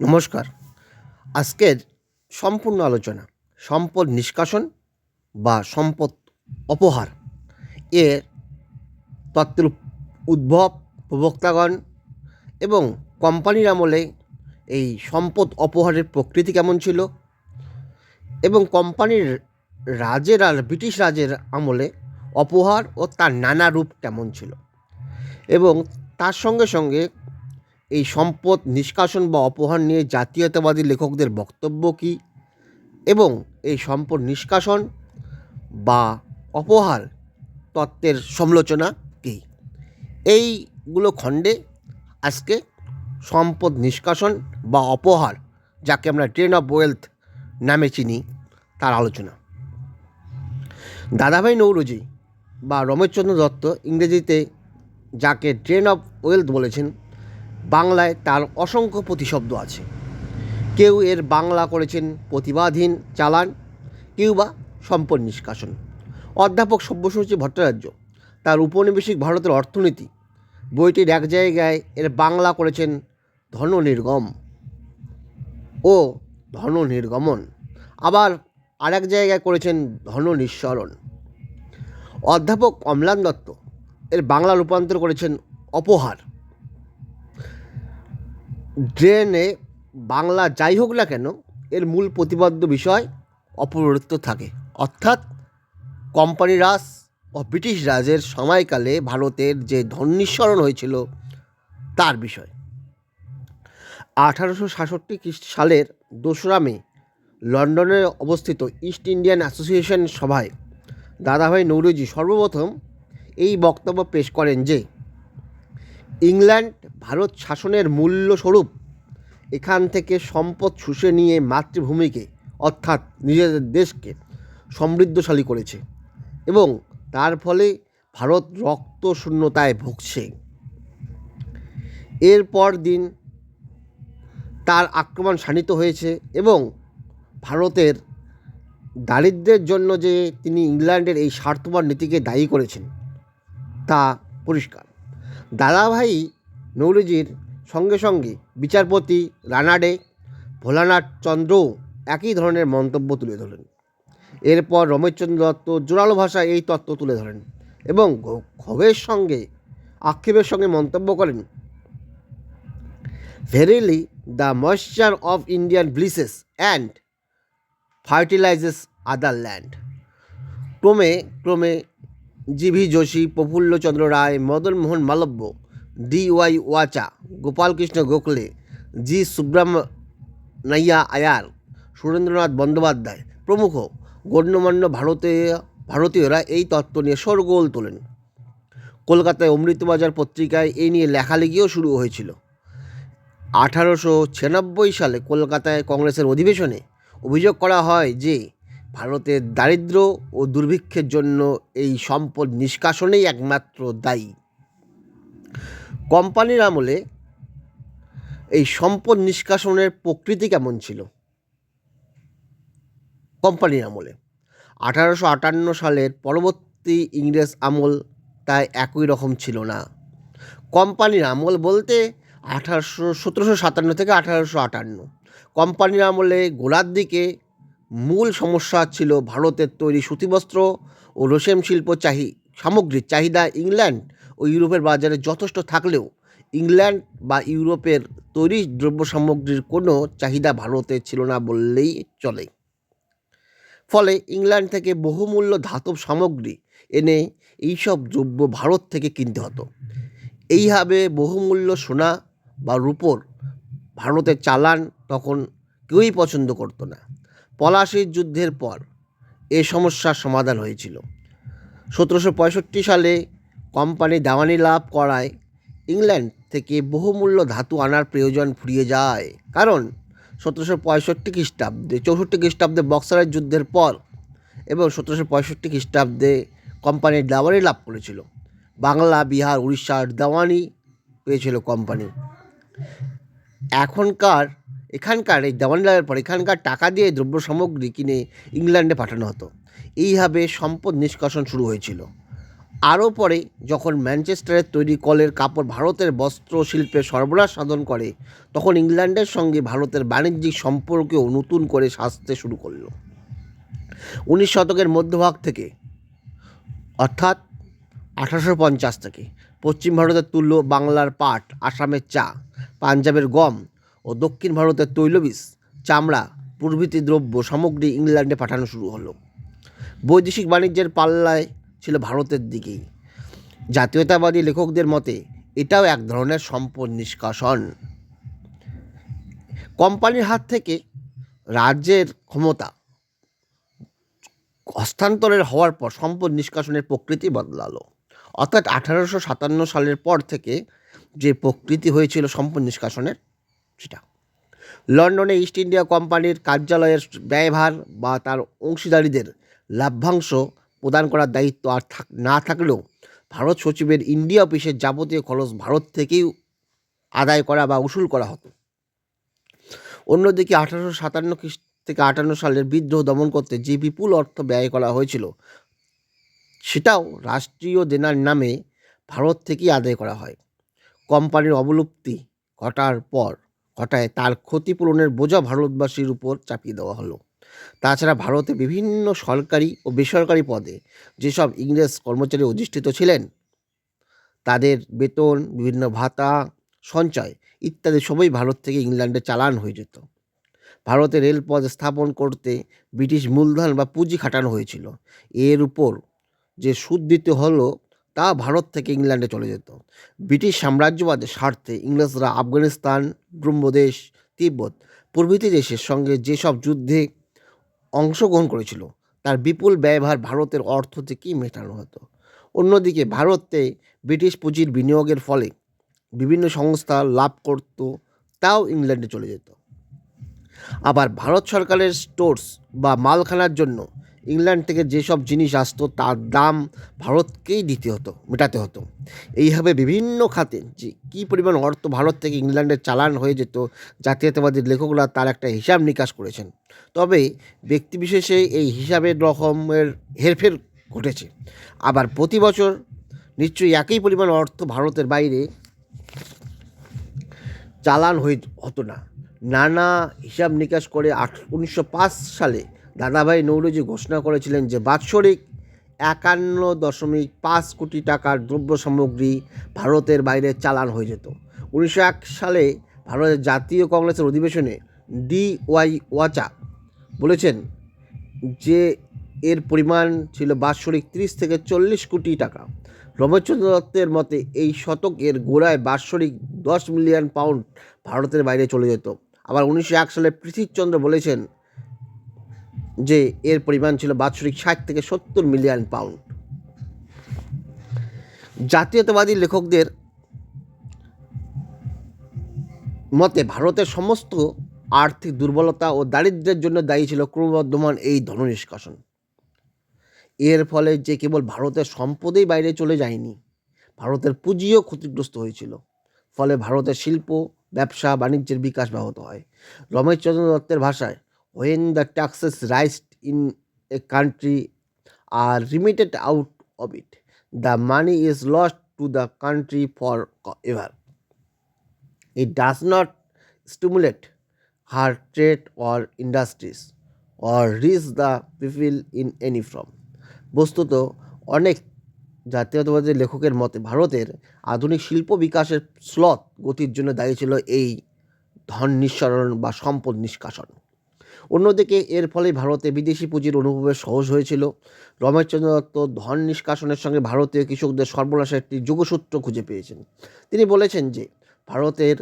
নমস্কার। আজকের সম্পূর্ণ আলোচনা, সম্পদ নিষ্কাশন বা সম্পদ অপহার। এর তত্ত্বের উদ্ভব প্রবক্তাগণ এবং কোম্পানির আমলে এই সম্পদ অপহারের প্রকৃতি কেমন ছিল এবং কোম্পানির রাজের আর ব্রিটিশ রাজের আমলে অপহার ও তার নানা রূপ কেমন ছিল এবং তার সঙ্গে সঙ্গে এই সম্পদ নিষ্কাশন বা অপহার নিয়ে জাতীয়তাবাদী লেখকদের বক্তব্য কী? এবং এই সম্পদ নিষ্কাশন বা অপহার তত্ত্বের সমালোচনা কী? এইগুলো খণ্ডে আজকে সম্পদ নিষ্কাশন বা অপহার, যাকে আমরা ট্রেন অফ ওয়েলথ নামে চিনি, তার আলোচনা। দাদাভাই নৌরজি বা রমেশচন্দ্র দত্ত ইংরেজিতে যাকে ট্রেন অফ ওয়েলথ বলেছেন বাংলায় তার অসংখ্য প্রতিশব্দ আছে। কেউ এর বাংলা করেছেন প্রতিবাদহীন চালান, কেউ বা সম্পদ নিষ্কাশন। অধ্যাপক সব্যসাচী ভট্টাচার্য, তার উপনিবেশিক ভারতের অর্থনীতি, বইটির এক জায়গায় এর বাংলা করেছেন ধন নির্গম ও ধন নির্গমন আবার আরেক জায়গায় করেছেন ধন নিঃসরণ অধ্যাপক অম্লান দত্ত এর বাংলা রূপান্তর করেছেন অপহার। ড্রেনে বাংলা যাই হোক না কেন, এর মূল প্রতিপাদ্য বিষয় অপরিবর্তিত থাকে। অর্থাৎ কোম্পানি রাজ ও ব্রিটিশ রাজের সময়কালে ভারতের যে ধন্যীস্মরণ হয়েছিল, তার বিষয়। আঠারোশো সাতষট্টি সালের দোসরা মে লন্ডনে অবস্থিত ইস্ট ইন্ডিয়ান অ্যাসোসিয়েশন সভায় দাদাভাই নৌরজি সর্বপ্রথম এই বক্তব্য পেশ করেন যে ইংল্যান্ড ভারত শাসনের মূল্যস্বরূপ এখান থেকে সম্পদ শুষে নিয়ে মাতৃভূমিকে, অর্থাৎ নিজেদের দেশকে সমৃদ্ধশালী করেছে এবং তার ফলে ভারত রক্ত শূন্যতায় ভুগছে। এরপর দিন তার আক্রমণ শানিত হয়েছে এবং ভারতের দারিদ্র্যের জন্য যে তিনি ইংল্যান্ডের এই স্বার্থপর নীতিকে দায়ী করেছেন, তা পরিষ্কার। দাদাভাই নৌরজির সঙ্গে সঙ্গে বিচারপতি রানাডে, ভোলানাথ চন্দ্রও একই ধরনের মন্তব্য তুলে ধরেন। এরপর রমেশচন্দ্র দত্ত জোরালো ভাষায় এই তত্ত্ব তুলে ধরেন এবং ক্ষোভের সঙ্গে, আক্ষেপের সঙ্গে মন্তব্য করেন verily the moisture of Indian blesses and fertilizes other land ক্রমে ক্রমে GV Joshi Prafulla Chandra Ray, Madan Mohan Malaviya D Y Wacha Gopal Krishna Gokhale, G Subramania Iyer, Surendranath Bandyopadhyay. প্রমুখ গণ্যমান্য ভারতীয় ভারতীয়রা এই তত্ত্ব নিয়ে শোরগোল তোলেন। কলকাতায় অমৃতবাজার পত্রিকায় এই নিয়ে লেখালেখিও শুরু হয়েছিল। আঠারোশো ছিয়ানব্বই সালে কলকাতায় কংগ্রেসের অধিবেশনে অভিযোগ করা হয় যে ভারতের দারিদ্র ও দুর্ভিক্ষের জন্য এই সম্পদ নিষ্কাশনেই একমাত্র দায়ী। কোম্পানির আমলে এই সম্পদ নিষ্কাশনের প্রকৃতি কেমন ছিল? কোম্পানির আমলে। আঠারোশো আটান্ন সালের পরবর্তী ইংরেজ আমল তাই একই রকম ছিল না। কোম্পানির আমল বলতে আঠারোশো সতেরোশো সাতান্ন থেকে আঠারোশো আটান্ন। কোম্পানির আমলে গোড়ার দিকে মূল সমস্যা ছিল ভারতের তৈরি সুতিবস্ত্র ও রেশম শিল্প চাহি, সামগ্রীর চাহিদা ইংল্যান্ড ও ইউরোপের বাজারে যথেষ্ট থাকলেও ইংল্যান্ড বা ইউরোপের তৈরি দ্রব্য সামগ্রীর কোনো চাহিদা ভারতে ছিল না বললেই চলে। ফলে ইংল্যান্ড থেকে বহুমূল্য ধাতব সামগ্রী এনে এইসব দ্রব্য ভারত থেকে কিনতে হতো। এইভাবে বহুমূল্য সোনা বা রূপোর ভারতে চালান তখন কেউই পছন্দ করতো না। পলাশির যুদ্ধের পর এ সমস্যার সমাধান হয়েছিল। সতেরোশো পঁয়ষট্টি সালে কোম্পানি দেওয়ানি লাভ করায় ইংল্যান্ড থেকে বহুমূল্য ধাতু আনার প্রয়োজন ফুরিয়ে যায়। কারণ সতেরোশো পঁয়ষট্টি খ্রিস্টাব্দে, চৌষট্টি খ্রিস্টাব্দে বক্সারের যুদ্ধের পর এবং সতেরোশো পঁয়ষট্টি খ্রিস্টাব্দে কোম্পানি দেওয়ানি লাভ করেছিল। বাংলা, বিহার, উড়িষ্যার দেওয়ানি পেয়েছিল কোম্পানি। এখনকার এখানকার এই দেওয়ানি লাভের পর এখানকার টাকা দিয়ে দ্রব্য সামগ্রী কিনে ইংল্যান্ডে পাঠানো হতো। এইভাবে সম্পদ নিষ্কাশন শুরু হয়েছিল। আরও পরে যখন ম্যানচেস্টারের তৈরি কলের কাপড় ভারতের বস্ত্র শিল্পে সরবরাহ সাধন করে, তখন ইংল্যান্ডের সঙ্গে ভারতের বাণিজ্যিক সম্পর্কেও নতুন করে সাজতে শুরু করল। উনিশ শতকের মধ্যভাগ থেকে, অর্থাৎ আঠারোশো পঞ্চাশ থেকে, পশ্চিম ভারতের তুল্য বাংলার পাট, আসামের চা, পাঞ্জাবের গম ও দক্ষিণ ভারতের তৈলবীজ, চামড়া, প্রভৃতি দ্রব্য সামগ্রী ইংল্যান্ডে পাঠানো শুরু হলো। বৈদেশিক বাণিজ্যের পাল্লায় ছিল ভারতের দিকেই। জাতীয়তাবাদী লেখকদের মতে, এটাও এক ধরনের সম্পদ নিষ্কাশন। কোম্পানির হাত থেকে রাজ্যের ক্ষমতা হস্তান্তরের হওয়ার পর সম্পদ নিষ্কাশনের প্রকৃতি বদলালো। অর্থাৎ আঠারোশো সাতান্ন সালের পর থেকে যে প্রকৃতি হয়েছিল সম্পদ নিষ্কাশনের সেটা। লন্ডনে ইস্ট ইন্ডিয়া কোম্পানির কার্যালয়ের ব্যয়ভার বা তার অংশীদারীদের লাভ্যাংশ প্রদান করার দায়িত্ব আর থাক, না থাকলেও ভারত সচিবের ইন্ডিয়া অফিসের যাবতীয় খরচ ভারত থেকেই আদায় করা বা উসুল করা হতো। অন্যদিকে আঠারোশো সাতান্ন খ্রিস্ট থেকে আটান্ন সালের বিদ্রোহ দমন করতে যে বিপুল অর্থ ব্যয় করা হয়েছিল, সেটাও রাষ্ট্রীয় দেনার নামে ভারত থেকেই আদায় করা হয়। কোম্পানির অবলুপ্তি ঘটার পর ঘটায়, তার ক্ষতিপূরণের বোঝা ভারতবাসীর উপর চাপিয়ে দেওয়া হলো। তাছাড়া ভারতে বিভিন্ন সরকারি ও বেসরকারি পদে যেসব ইংরেজ কর্মচারী অধিষ্ঠিত ছিলেন, তাদের বেতন, বিভিন্ন ভাতা, সঞ্চয় ইত্যাদি সবই ভারত থেকে ইংল্যান্ডে চালান হয়ে যেত। ভারতে রেলপথ স্থাপন করতে ব্রিটিশ মূলধন বা পুঁজি খাটানো হয়েছিল। এর উপর যে সুদ দিতে হলো তা ভারত থেকে ইংল্যান্ডে চলে যেত। ব্রিটিশ সাম্রাজ্যবাদের স্বার্থে ইংরেজরা আফগানিস্তান, ব্রহ্মদেশ, তিব্বত প্রভৃতি দেশের সঙ্গে যেসব যুদ্ধে অংশগ্রহণ করেছিল, তার বিপুল ব্যয়ভার ভারতের অর্থ থেকেই মেটানো হতো। অন্যদিকে ভারতে ব্রিটিশ পুঁজির বিনিয়োগের ফলে বিভিন্ন সংস্থা লাভ করত, তাও ইংল্যান্ডে চলে যেত। আবার ভারত সরকারের স্টোর্স বা মালখানার জন্য ইংল্যান্ড থেকে যেসব জিনিস আসতো, তার দাম ভারতকেই দিতে হতো, মেটাতে হতো। এইভাবে বিভিন্ন খাতে যে কী পরিমাণ অর্থ ভারত থেকে ইংল্যান্ডে চালান হয়ে যেত, জাতীয়তাবাদী লেখকরা তার একটা হিসাব নিকাশ করেছেন। তবে ব্যক্তিবিশেষে এই হিসাবের রকমের হেরফের ঘটেছে। আবার প্রতি বছর নিশ্চয়ই একই পরিমাণ অর্থ ভারতের বাইরে চালান হয়ে হতো না। নানা হিসাব নিকাশ করে আট উনিশশো সালে দাদাভাই নৌরজি ঘোষণা করেছিলেন যে বাৎসরিক একান্ন দশমিক পাঁচ কোটি টাকার দ্রব্য সামগ্রী ভারতের বাইরে চালান হয়ে যেত। উনিশশো এক সালে ভারতের জাতীয় কংগ্রেসের অধিবেশনে ডি ওয়াই ওয়াচা বলেছেন যে এর পরিমাণ ছিল বাৎসরিক তিরিশ থেকে চল্লিশ কোটি টাকা। রমেশচন্দ্র দত্তের মতে এই শতকের গোড়ায় বাৎসরিক দশ মিলিয়ন পাউন্ড ভারতের বাইরে চলে যেত। আবার উনিশশো এক সালে পৃথিবীচন্দ্র বলেছেন যে এর পরিমাণ ছিল বাৎসরিক ষাট থেকে সত্তর মিলিয়ন পাউন্ড। জাতীয়তাবাদী লেখকদের মতে ভারতের সমস্ত আর্থিক দুর্বলতা ও দারিদ্র্যের জন্য দায়ী ছিল ক্রমবর্ধমান এই ধন নিষ্কাশন এর ফলে যে কেবল ভারতের সম্পদেই বাইরে চলে যায়নি, ভারতের পুঁজিও ক্ষতিগ্রস্ত হয়েছিল। ফলে ভারতের শিল্প, ব্যবসা, বাণিজ্যের বিকাশ ব্যাহত হয়। রমেশচন্দ্র দত্তের ভাষায় when the taxes raised in a country are remitted out of it, the money is lost to the country forever. It does not stimulate her trade or industries or reach the people in any form. বস্তুত অনেক জাতীয়তাবাদী লেখকের মতে ভারতের আধুনিক শিল্প বিকাশের sloth গতির জন্য দায়ী ছিল এই ধন নিঃসরণ বা সম্পদ নিষ্কাশন অন্যদিকে এর ফলে ভারতে বিদেশি পুঁজির অনুভবের সহজ হয়েছিল। রমেশচন্দ্র দত্ত ধন নিষ্কাশনের সঙ্গে ভারতীয় কৃষকদের সর্বনাশের একটি যোগসূত্র খুঁজে পেয়েছেন। তিনি বলেছেন যে, ভারতের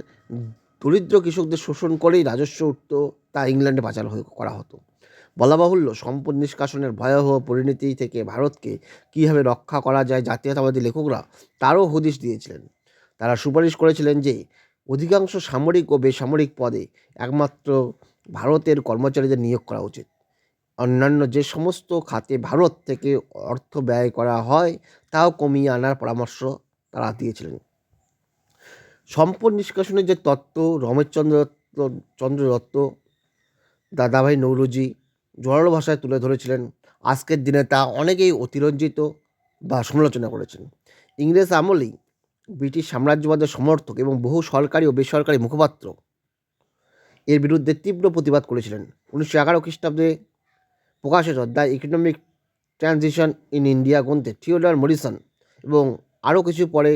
দরিদ্র কৃষকদের শোষণ করেই রাজস্ব উঠত, তা ইংল্যান্ডে হয়ে করা হতো। বলা বাহুল্য, সম্পদ নিষ্কাশনের ভয়াবহ পরিণতি থেকে ভারতকে কীভাবে রক্ষা করা যায় জাতীয়তাবাদী লেখকরা তারও হদিশ দিয়েছিলেন। তারা সুপারিশ করেছিলেন যে, অধিকাংশ সামরিক ও বেসামরিক পদে একমাত্র ভারতের কর্মচারীদের নিয়োগ করা উচিত। অন্যান্য যে সমস্ত খাতে ভারত থেকে অর্থ ব্যয় করা হয়, তাও কমিয়ে আনার পরামর্শ তারা দিয়েছিলেন। সম্পদ নিষ্কাশনের যে তত্ত্ব, রমেশচন্দ্র দত্ত, চন্দ্র দত্ত, দাদাভাই নৌরজি জোরালো ভাষায় তুলে ধরেছিলেন, আজকের দিনে তা অনেকেই অতিরঞ্জিত বা সমালোচনা করেছেন। ইংরেজ আমলেই ব্রিটিশ সাম্রাজ্যবাদের সমর্থক এবং বহু সরকারি ও বেসরকারি মুখপাত্র এর বিরুদ্ধে তীব্র প্রতিবাদ করেছিলেন। উনিশশো এগারো খ্রিস্টাব্দে প্রকাশিত the economic transition in India গ্রন্থে থিওডর মরিসন এবং আরও কিছু পরে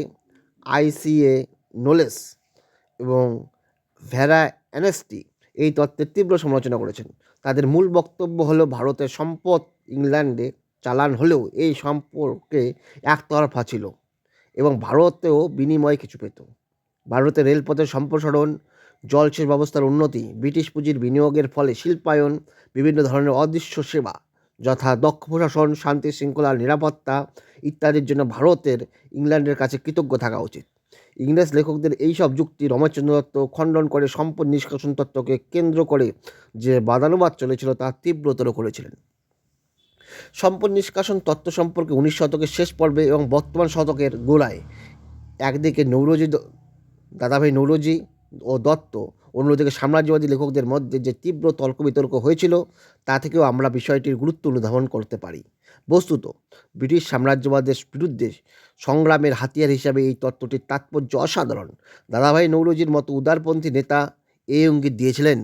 আইসিএ নোলেস এবং ভেরা অ্যানেস্টি এই তত্ত্বের তীব্র সমালোচনা করেছেন। তাদের মূল বক্তব্য হলো, ভারতের সম্পদ ইংল্যান্ডে চালান হলেও এই সম্পর্কে একতরফা ছিল এবং ভারতেও বিনিময়ে কিছু পেত। ভারতের রেলপথের সম্প্রসারণ জলসেচ ব্যবস্থার উন্নতি, ব্রিটিশ পুঁজির বিনিয়োগের ফলে শিল্পায়ন, বিভিন্ন ধরনের অদৃশ্য সেবা যথা দক্ষ প্রশাসন, শান্তি শৃঙ্খলা নিরাপত্তা ইত্যাদির জন্য ভারতের ইংল্যান্ডের কাছে কৃতজ্ঞ থাকা উচিত। ইংরেজ লেখকদের এইসব যুক্তি রমেশচন্দ্র দত্ত খণ্ডন করে সম্পদ নিষ্কাশন তত্ত্বকে কেন্দ্র করে যে বাদানুবাদ চলেছিল তা তীব্রতর করেছিলেন। সম্পদ নিষ্কাশন তত্ত্ব সম্পর্কে উনিশ শতকের শেষ পর্বে এবং বর্তমান শতকের গোড়ায় একদিকে নৌরজি দাদাভাই নৌরজি ও দত্ত অন্যদিকে সাম্রাজ্যবাদী লেখকদের মধ্যে যে তীব্র তর্ক বিতর্ক হয়েছিল, তা থেকেও আমরা বিষয়টির গুরুত্ব অনুধাবন করতে পারি। বস্তুত, ব্রিটিশ সাম্রাজ্যবাদের বিরুদ্ধে সংগ্রামের হাতিয়ার হিসাবে এই তত্ত্বটির তাৎপর্য অসাধারণ। দাদাভাই নৌরজির মতো উদারপন্থী নেতা এই ইঙ্গিত দিয়েছিলেন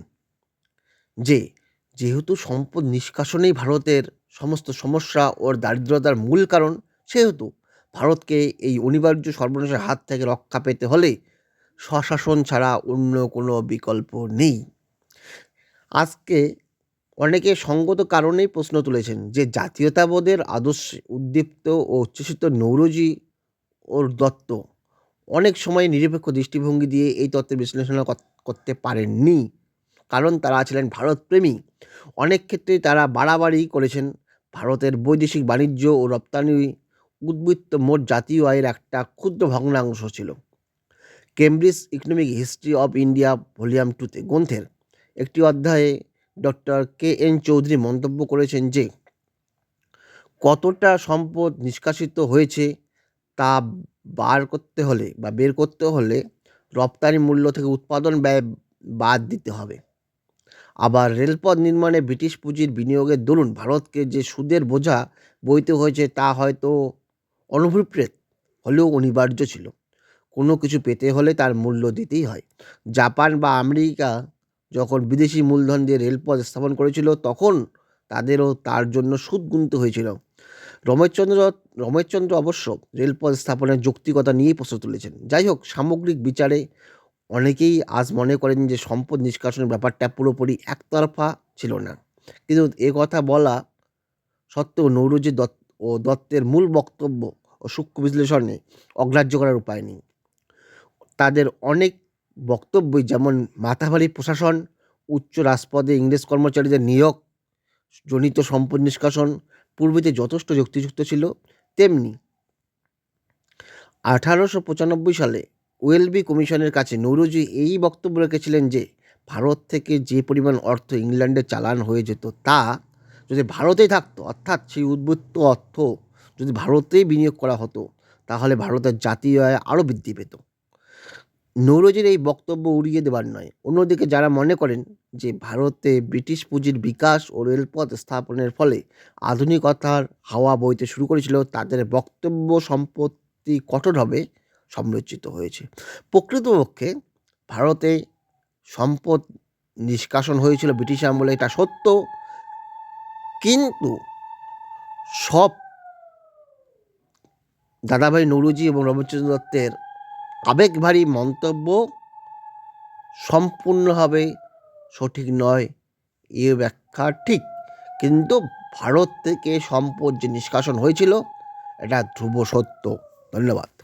যে, যেহেতু সম্পদ নিষ্কাশনেই ভারতের সমস্ত সমস্যা ওর দারিদ্রতার মূল কারণ, সেহেতু ভারতকে এই অনিবার্য সর্বনাশের হাত থেকে রক্ষা পেতে হলে স্বশাসন ছাড়া অন্য কোনো বিকল্প নেই। আজকে অনেকে সঙ্গত কারণেই প্রশ্ন তুলেছেন যে জাতীয়তাবোধের আদর্শে উদ্দীপ্ত ও উচ্ছ্বসিত নৌরজি ওর দত্ত অনেক সময় নিরপেক্ষ দৃষ্টিভঙ্গি দিয়ে এই তত্ত্বের বিশ্লেষণ করতে পারেননি। কারণ তারা ছিলেন ভারতপ্রেমী। অনেক ক্ষেত্রেই তারা বাড়াবাড়ি করেছেন। ভারতের বৈদেশিক বাণিজ্য ও রপ্তানি উদ্বৃত্ত মোট জাতীয় আয়ের একটা ক্ষুদ্র ভগ্নাংশ ছিল। Cambridge economic history of India volume টুতে গ্রন্থের একটি অধ্যায়ে ডক্টর কে এন চৌধুরী মন্তব্য করেছেন যে, কতটা সম্পদ নিষ্কাশিত হয়েছে তা বার করতে হলে বা বের করতে হলে রপ্তানি মূল্য থেকে উৎপাদন ব্যয় বাদ দিতে হবে। আবার রেলপথ নির্মাণে ব্রিটিশ পুঁজির বিনিয়োগের দরুন ভারতকে যে সুদের বোঝা বইতে হয়েছে তা হয়তো অনভিপ্রেত হলেও অনিবার্য ছিল। কোনো কিছু পেতে হলে তার মূল্য দিতেই হয়। জাপান বা আমেরিকা যখন বিদেশি মূলধন দিয়ে রেলপথ স্থাপন করেছিল, তখন তাদেরও তার জন্য সুদ গুনতে হয়েছিল। রমেশচন্দ্র রমেশচন্দ্র অবশ্য রেলপথ স্থাপনের যৌক্তিকতা নিয়েই প্রশ্ন তুলেছেন। যাই হোক, সামগ্রিক বিচারে অনেকেই আজ মনে করেন যে সম্পদ নিষ্কাশনের ব্যাপারটা পুরোপুরি একতরফা ছিল না। কিন্তু এ কথা বলা সত্ত্বেও নৌরজি দত্ত ও দত্তের মূল বক্তব্য ও সূক্ষ্ম বিশ্লেষণে অগ্রাহ্য করার উপায় নেই। তাদের অনেক বক্তব্যই যেমন মাথাভারী প্রশাসন, উচ্চ রাজপদে ইংরেজ কর্মচারীদের নিয়োগ, জনিত সম্পদ নিষ্কাশন, পূর্বেতে যথেষ্ট যুক্তিযুক্ত ছিল, তেমনি আঠারোশো পঁচানব্বই সালে ওয়েলবি কমিশনের কাছে নৌরজি এই বক্তব্য রেখেছিলেন যে, ভারত থেকে যে পরিমাণ অর্থ ইংল্যান্ডে চালান হয়ে যেত তা যদি ভারতেই থাকতো, অর্থাৎ সেই উদ্বৃত্ত অর্থ যদি ভারতেই বিনিয়োগ করা হতো, তাহলে ভারতের জাতীয় আয় আরও বৃদ্ধি পেত। নৌরজির এই বক্তব্য উড়িয়ে দেবার নয়। অন্যদিকে যারা মনে করেন যে ভারতে ব্রিটিশ পুঁজির বিকাশ ও রেলপথ স্থাপনের ফলে আধুনিকতার হাওয়া বইতে শুরু করেছিল, তাদের বক্তব্য সম্পত্তি কঠোরভাবে সংরচিত হয়েছে। প্রকৃতপক্ষে ভারতে সম্পদ নিষ্কাশন হয়েছিল ব্রিটিশ আমলে, এটা সত্য। কিন্তু সব দাদাভাই নৌরুজি এবং রবীন্দ্রচন্দ্র দত্তের আবেগভারী মন্তব্য সম্পূর্ণভাবে সঠিক নয়। এ ব্যাখ্যা ঠিক। কিন্তু ভারত থেকে সম্পদ যে নিষ্কাশন হয়েছিল, এটা ধ্রুব সত্য। ধন্যবাদ।